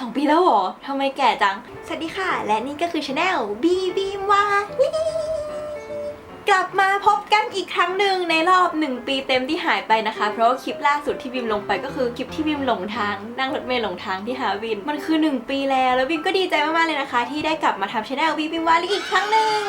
สองปีแล้วเหรอทำไมแก่จัง สวัสดีค่ะ และนี่ก็คือชาแนลบีบีมวากลับมาพบกันอีกครั้งหนึ่งในรอบ 1 ปีเต็มที่หายไปนะคะ เพราะว่าคลิปล่าสุดที่บิมลงไปก็คือคลิปที่บิมหลงทางนั่งรถเมล์หลงทางที่ฮาวิน มันคือ 1 ปีแล้วแล้วบิมก็ดีใจมากๆเลยนะคะ ที่ได้กลับมาทำชาแนลบีบิมวาลีอีกครั้งหนึ่ง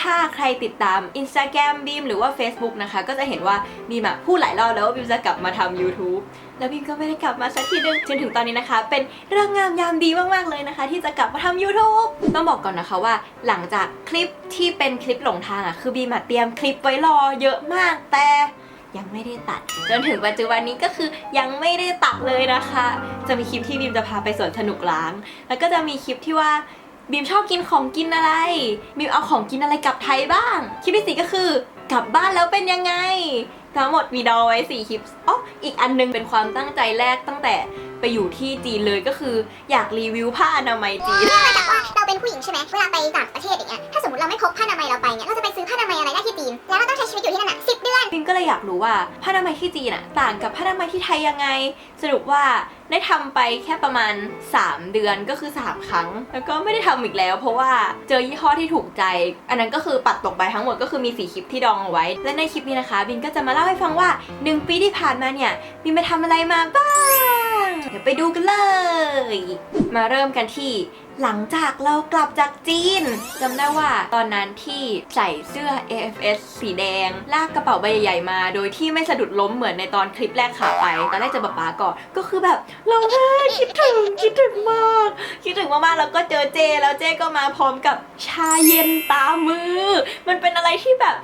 ถ้าใครติดตาม Instagram บีมหรือว่า Facebook นะคะ ก็จะเห็นว่าบีมพูดหลายรอบแล้วว่าบีมจะกลับมาทำ YouTube แล้วบิมก็ไม่ได้กลับมาสักทีนึงจนถึงตอนนี้นะคะ เป็นเรื่องงามยามดีมากๆเลยนะคะ ที่จะกลับมาทำ YouTube ต้องบอกก่อนนะคะว่า หลังจากคลิปที่เป็นคลิปหลงทางอะคือบีมอะเตรียมคลิปไว้รอเยอะมากแต่ยังไม่ได้ตัด จนถึงปัจจุบันนี้ก็คือยังไม่ได้ตัดเลยนะคะ จะมีคลิปที่บีมจะพาไปสวนสนุกล้าง แล้วก็จะมีคลิปที่ว่าบีมชอบกินของกินอะไร บีมเอาของกินอะไรกลับไทยบ้าง คลิปที่สี่ก็คือกลับบ้านแล้วเป็นยังไง ทั้งหมดมีดอไว้4คลิปอ๋ออีกอันนึงเป็นความตั้งใจแรกตั้งแต่ไปอยู่ที่จีนเลยก็คืออยากรีวิวผ้าอนามัยจีนเนื่องมาจากว่าเราเป็นผู้หญิงใช่ไหมเวลาไปต่างประเทศอย่างเงี้ยถ้าสมมติเราไม่พกผ้าอนามัยเราไปเนี่ยเราจะไปซื้อผ้าอนามัยอะไรได้ที่จีนแล้วเราต้องใช้ชีวิตอยู่ที่นั่น ก็เลยอยากรู้ว่าผ้าอนามัยที่จีนอะต่างกับผ้าอนามัยที่ไทยยังไง สรุปว่าได้ทำไปแค่ประมาณ 3 เดือนก็คือ 3 ครั้ง แล้วก็ไม่ได้ทำอีกแล้ว เพราะว่าเจอยี่ห้อที่ถูกใจ อันนั้นก็คือปัดตกไปทั้งหมดก็คือมีสีคลิปที่ดองเอาไว้ และในคลิปนี้นะคะ บินก็จะมาเล่าให้ฟังว่า 1 ปีที่ผ่านมาเนี่ยบินไปทำอะไรมาบ้าง เดี๋ยวไปดูกันเลย มาเริ่มกันที่ หลังจากเรากลับจากจีนจำได้ว่าตอนนั้นที่ใส่เสื้อ AFS สีแดง ลากกระเป๋าใบใหญ่ๆมา โดยที่ไม่สะดุดล้มเหมือนในตอนคลิปแรกขาไปตอนแรกเจะป๊าป๊าก่อนก็คือแบบเร้องไห้คิดถึงคิดถึงมาก คิดถึงมากๆแล้วก็เจอเจ แล้วเจก็มาพร้อมกับชาเย็นตามมือ มันเป็นอะไรที่แบบ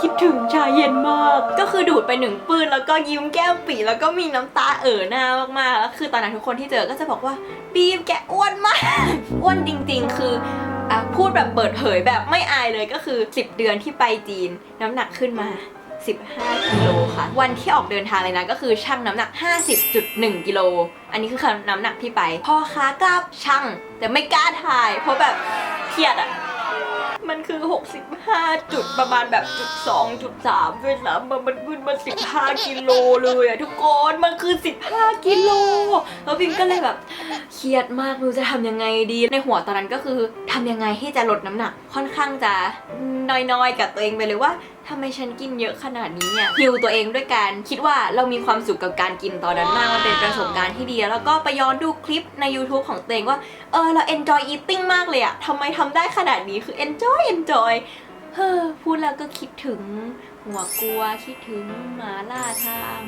คิดถึงชาเย็นมาก ก็คือดูดไปหนึ่งปืนแล้วก็ยิ้มแก้มปีแล้วก็มีน้ำตาเอ่อหน้ามากๆแล้วคือตอนนั้นทุกคนที่เจอก็จะบอกว่าบีมแกอ้วนมาก อ้วนจริงๆ คืออะพูดแบบเปิดเผยแบบไม่อายเลยก็คือ 10 เดือนที่ไปจีน น้ำหนักขึ้นมา 15กิโลค่ะ วันที่ออกเดินทางเลยนะก็คือชั่งน้ำหนัก 50.1กิโลอันนี้คือน้ำหนักที่ไป พอขากลับชั่งแต่ไม่กล้าถ่าย เพราะแบบเครียดอะ มันคือ 65 จุดประมาณแบบจุด2จุด3ด้วยซ้ำมันมันขึ้นมา 15 กิโลเลยอะทุกคนมันคือ 15 กิโลแล้วพิมก็เลยแบบเครียดมากไม่รู้จะทำยังไงดีในหัวตอนนั้นก็คือทำยังไงให้จะลดน้ำหนัก ค่อนข้างจะน้อยๆ กับตัวเองไปเลยว่า ทำไมฉันกินเยอะขนาดนี้เนี่ยฮิวตัวเองด้วยการคิดว่าเรามีความสุขกับการกินตอนนั้นมากมันเป็นประสบการณ์ที่ดี แล้วก็ไปย้อนดูคลิปใน YouTube ของตัวเองว่า เออเรา enjoy eating มากเลยอะทำไมทำได้ขนาดนี้คือ enjoy enjoy เฮ้อพูดแล้วก็คิดถึงหัวกลัวคิดถึงหมาล่าทาง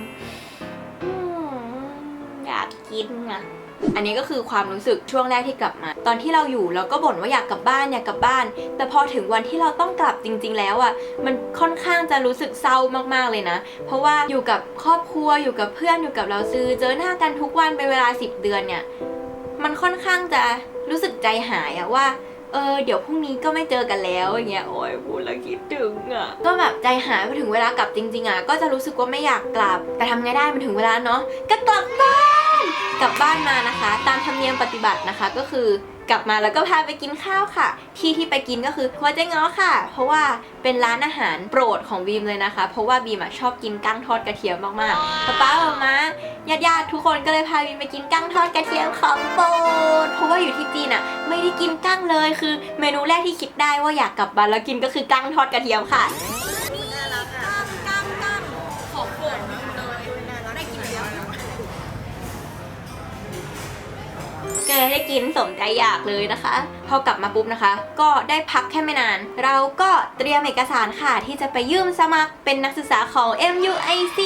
อืมอยากกินอะ อันนี้ก็คือความรู้สึกช่วงแรกที่กลับมา ตอนที่เราอยู่เราก็บ่นว่าอยากกลับบ้านอยากกลับบ้าน แต่พอถึงวันที่เราต้องกลับจริง ๆ แล้วอะมันค่อนข้างจะรู้สึกเศร้ามากๆเลยนะ เพราะว่าอยู่กับครอบครัวอยู่กับเพื่อนอยู่กับเราซื้อเจอหน้ากันทุกวันเป็นเวลา 10 เดือนเนี่ยมันค่อนข้างจะรู้สึกใจหายอะว่าเออเดี๋ยวพรุ่งนี้ก็ไม่เจอกันแล้วอย่างเงี้ยโอ้ยพูดแล้วคิดถึงอะก็แบบใจหายพอถึงเวลากลับจริง ๆอะก็จะรู้สึกว่าไม่อยากกลับ แต่ทำไงได้มันถึงเวลาเนาะก็กลับบ้านกลับบ้านมานะคะ ตามธรรมเนียมปฏิบัตินะคะก็คือกลับมาแล้วก็พาไปกินข้าวค่ะ ที่ที่ไปกินก็คือครัวเจ๊ง้อค่ะ เพราะว่าเป็นร้านอาหารโปรดของบีมเลยนะคะ เพราะว่าบีมชอบกินกั้งทอดกระเทียมมากๆป๊าป๊ามามาญาติญาติทุกคนก็เลยพาบีมไปกินกั้งทอดกระเทียมของโปรดเพราะว่าอยู่ที่จีนอะไม่ได้กินกั้งเลยคือ เมนูแรกที่คิดได้ว่าอยากกลับบ้านแล้วกินก็คือกั้งทอดกระเทียมค่ะ เลยได้กินสมใจอยากเลยนะคะ พอกลับมาปุ๊บนะคะ ก็ได้พักแค่ไม่นาน เราก็เตรียมเอกสารค่ะที่จะไปยื่นสมัครเป็นนักศึกษาของ MUIC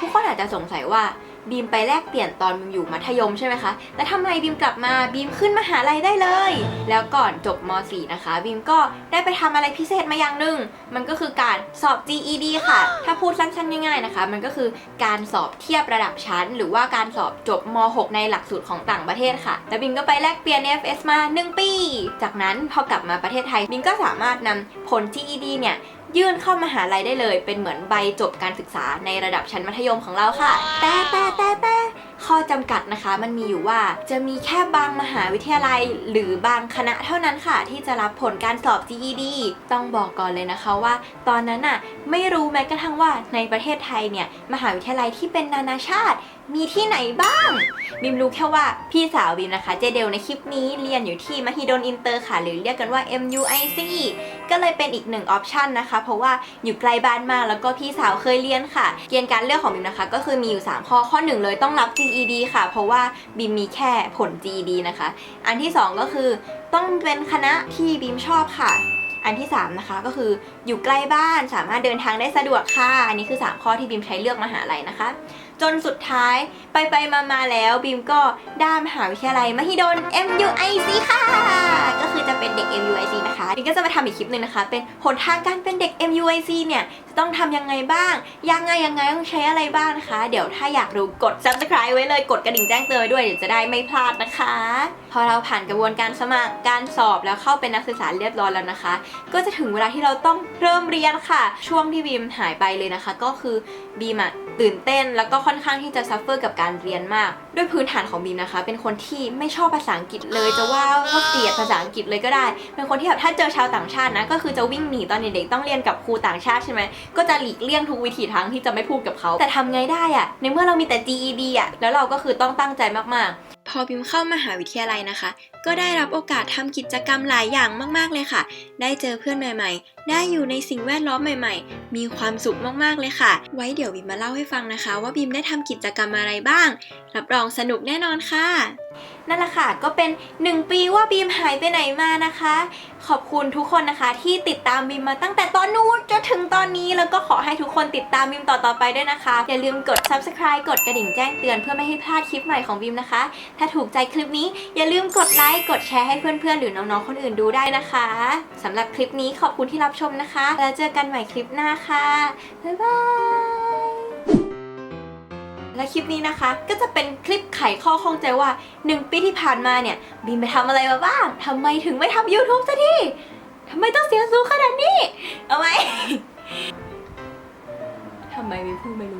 ทุกคนอาจจะสงสัยว่า บีมไปแลกเปลี่ยนตอนบีมอยู่มัธยมใช่ไหมคะแล้วทำไมบีมกลับมาบีมขึ้นมหาลัยได้เลย แล้วก่อนจบม .4 นะคะบีมก็ได้ไปทำอะไรพิเศษมาอย่างหนึ่งมันก็คือการสอบ GED ค่ะ ถ้าพูดสั้นๆง่ายๆนะคะ มันก็คือการสอบเทียบระดับชั้น หรือว่าการสอบจบม .6 ในหลักสูตรของต่างประเทศค่ะ แล้วบิมก็ไปแลกเปลี่ยน FS มา 1 ปี จากนั้นพอกลับมาประเทศไทยบิมก็สามารถนำผล GED เนี่ย ยื่นเข้ามหาลัยได้เลย เป็นเหมือนใบจบการศึกษาในระดับชั้นมัธยมของเราค่ะ แต่แต่แต่แต่ข้อจำกัดนะคะมันมีอยู่ว่าจะมีแค่บางมหาวิทยาลัย หรือบางคณะเท่านั้นค่ะ ที่จะรับผลการสอบ GED ต้องบอกก่อนเลยนะคะว่า ตอนนั้นน่ะไม่รู้แม้กระทั่งว่าในประเทศไทยเนี่ยมหาวิทยาลัยที่เป็นนานาชาติ มีที่ไหนบ้าง บิมรู้แค่ว่าพี่สาวบิมนะคะเจเดลในคลิปนี้เรียนอยู่ที่มหิดลอินเตอร์ค่ะ หรือเรียกกันว่า MUIC ก็เลยเป็นอีกหนึ่งออปชันนะคะ เพราะว่าอยู่ไกล้บ้านมากแล้วก็พี่สาวเคยเรียนค่ะ เกณฑ์การเลือกของบิมนะคะ ก็คือมีอยู่ 3 ข้อข้อ 1 เลยต้องรับ GED ค่ะ เพราะว่าบิมมีแค่ผล GED นะคะ อันที่ 2 ก็คือต้องเป็นคณะที่บิมชอบค่ะอันที่ 3 นะคะก็คืออยู่ใกล้บ้านสามารถเดินทางได้สะดวกค่ะ อันนี้คือ 3 ข้อที่บิมใช้เลือกมหาลัยนะคะ จนสุดท้ายไปไปมามาแล้วบิมก็ได้มหาวิทยาลัยมหิดล MUIC ค่ะ ก็คือจะเป็นเด็ก MUIC นะคะบิมก็จะมาทำอีกคลิปหนึ่งนะคะ เป็นหนทางการเป็นเด็ก MUIC เนี่ยจะต้องทำยังไงบ้าง ยังไงยังไงต้องใช้อะไรบ้างนะคะ เดี๋ยวถ้าอยากรู้กด subscribe ไว้เลยกดกระดิ่งแจ้งเตือนด้วยเดี๋ยวจะได้ไม่พลาดนะคะ พอเราผ่านกระบวนการสมัครการสอบแล้วเข้าเป็นนักศึกษาเรียบร้อยแล้วนะคะ ก็จะถึงเวลาที่เราต้องเริ่มเรียนค่ะ ช่วงที่บีมหายไปเลยนะคะ ก็คือบีมอะตื่นเต้นแล้วก็ค่่อนข้างที่จะซัฟเฟอร์กับการเรียนมาก ด้วยพื้นฐานของบีมนะคะ เป็นคนที่ไม่ชอบภาษาอังกฤษเลยจะว่าว่าเกลียดภาษาอังกฤษเลยก็ได้ เป็นคนที่แบบถ้าเจอชาวต่างชาตินะ ก็คือจะวิ่งหนีตอนเด็กๆต้องเรียนกับครูต่างชาติใช่ไหมก็จะหลีกเลี่ยงทุกวิถีทางที่จะไม่พูดกับเขา แต่ทำไงได้อะในเมื่อเรามีแต่ GED อะแล้วเราก็คือต้องตั้งใจมากๆ พอพิมเข้ามหาวิทยาลัยนะคะ ก็ได้รับโอกาสทำกิจกรรมหลายอย่างมากๆเลยค่ะ ได้เจอเพื่อนใหม่ๆ ได้อยู่ในสิ่งแวดล้อมใหม่ๆ มีความสุขมากๆเลยค่ะ ไว้เดี๋ยวบิมมาเล่าให้ฟังนะคะ ว่าบิมได้ทำกิจกรรมอะไรบ้าง รับรองสนุกแน่นอนค่ะนั่นแหละค่ะก็เป็น 1 ปีว่าบีมหายไปไหนมานะคะ ขอบคุณทุกคนนะคะ ที่ติดตามบีมมาตั้งแต่ตอนนู้นจนถึงตอนนี้แล้วก็ขอให้ทุกคนติดตามบีมต่อๆไปด้วยนะคะ อย่าลืมกด subscribe กดกระดิ่งแจ้งเตือนเพื่อไม่ให้พลาดคลิปใหม่ของบีมนะคะ ถ้าถูกใจคลิปนี้อย่าลืมกดไลค์กดแชร์ให้เพื่อนๆ หรือน้องๆคนอื่นดูได้นะคะสำหรับคลิปนี้ขอบคุณที่รับชมนะคะ แล้วเจอกันใหม่คลิปหน้าค่ะบ๊ายบาย และคลิปนี้นะคะ ก็จะเป็นคลิปไขข้อข้องใจว่า 1 ปีที่ผ่านมาเนี่ยบีมไปทำอะไรมาบ้างทำไมถึงไม่ทำ YouTube สักทีทำไมต้องเสียสูงขนาดนี้ เอาไหมทำไมบีมพูดไม่รู้